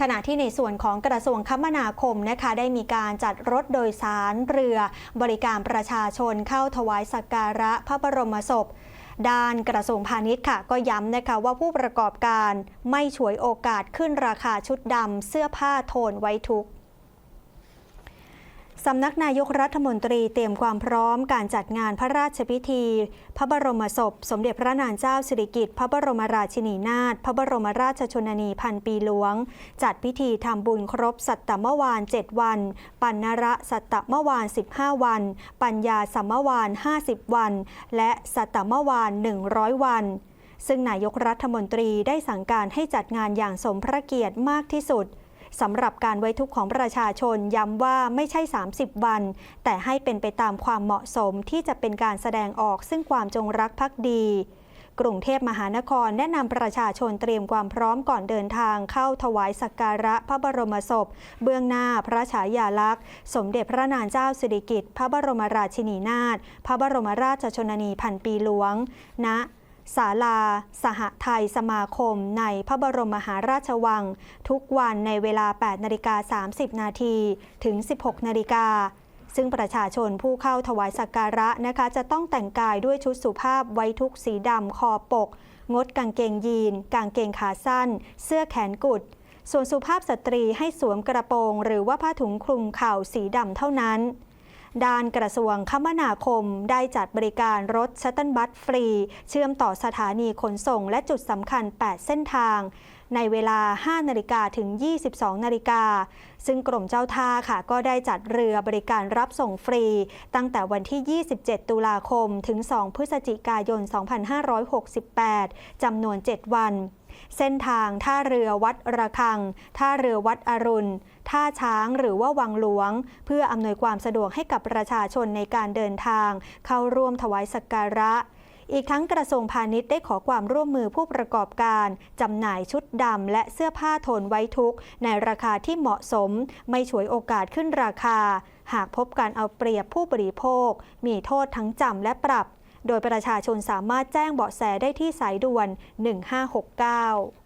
ขณะที่ในส่วนของกระทรวงคมนาคมนะคะได้มีการจัดรถโดยสารเรือบริการประชาชนเข้าถวายสักการะพระบรมศพด้านกระทรวงพาณิชย์ค่ะ ก็ย้ำนะคะว่าผู้ประกอบการไม่ฉวยโอกาสขึ้นราคาชุดดำเสื้อผ้าโทนไว้ทุกข์ สำนักนายกรัฐมนตรีเตรียมความพร้อมการจัดงานพระราชพิธี พระบรมศพ สมเด็จพระนางเจ้าสิริกิติ์พระบรมราชินีนาถพระบรมราชชนนีพันปีหลวง จัดพิธีทำบุญครบสัตตมวาน 7 วัน ปันนระสัตตมวาน 15 วัน ปัญญาสัมมวาน 50 วัน และสัตตมวาน 100 วันซึ่งนายกรัฐมนตรีได้สั่งการให้จัดงานอย่างสมพระเกียรติมากที่สุด สำหรับการไว้ทุกข์ของประชาชนย้ำว่าไม่ใช่ 30 วัน แต่ให้เป็นไปตามความเหมาะสมที่จะเป็นการแสดงออกซึ่งความจงรักภักดีกรุงเทพมหานครแนะนำประชาชนเตรียมความพร้อมก่อนเดินทางเข้าถวายสักการะพระบรมศพ เบื้องหน้าพระฉายาลักษณ์ สมเด็จพระนางเจ้าสิริกิติ์พระบรมราชินีนาถพระบรมราชชนนีพันปีหลวงณ ศาลา สหไทยสมาคม ในพระบรมมหาราชวัง ทุกวันในเวลา 8 นาฬิกา 30 นาทีถึง 16 นาฬิกาซึ่งประชาชนผู้เข้าถวายสักการะนะคะ จะต้องแต่งกายด้วยชุดสุภาพไว้ทุกสีดำคอปก งดกางเกงยีน กางเกงขาสั้น เสื้อแขนกุด ส่วนสุภาพสตรีให้สวมกระโปรง หรือว่าผ้าถุงคลุมเข่าสีดำเท่านั้น ด้านกระทรวงคมนาคมได้จัดบริการรถชัตเติลบัสฟรี เชื่อมต่อสถานีขนส่งและจุดสำคัญ 8 เส้นทาง ในเวลา 5 นาฬิกาถึง 22 นาฬิกา ซึ่งกรมเจ้าท่าค่ะ ก็ได้จัดเรือบริการรับส่งฟรี ตั้งแต่วันที่ 27 ตุลาคม ถึง 2 พฤศจิกายน 2568 จำนวน 7 วัน เส้นทางท่าเรือวัดระฆัง ท่าเรือวัดอรุณ ท่าช้างหรือว่าวังหลวง เพื่ออำนวยความสะดวกให้กับประชาชนในการเดินทาง เข้าร่วมถวายสักการะอีกทั้งกระทรวงพาณิชย์ได้ขอความร่วมมือผู้ประกอบการ จำหน่ายชุดดำและเสื้อผ้าโทนไว้ทุกข์ในราคาที่เหมาะสม ไม่ฉวยโอกาสขึ้นราคา หากพบการเอาเปรียบผู้บริโภค มีโทษทั้งจำและปรับ โดยประชาชนสามารถแจ้งเบาะแสได้ที่สายด่วน 1569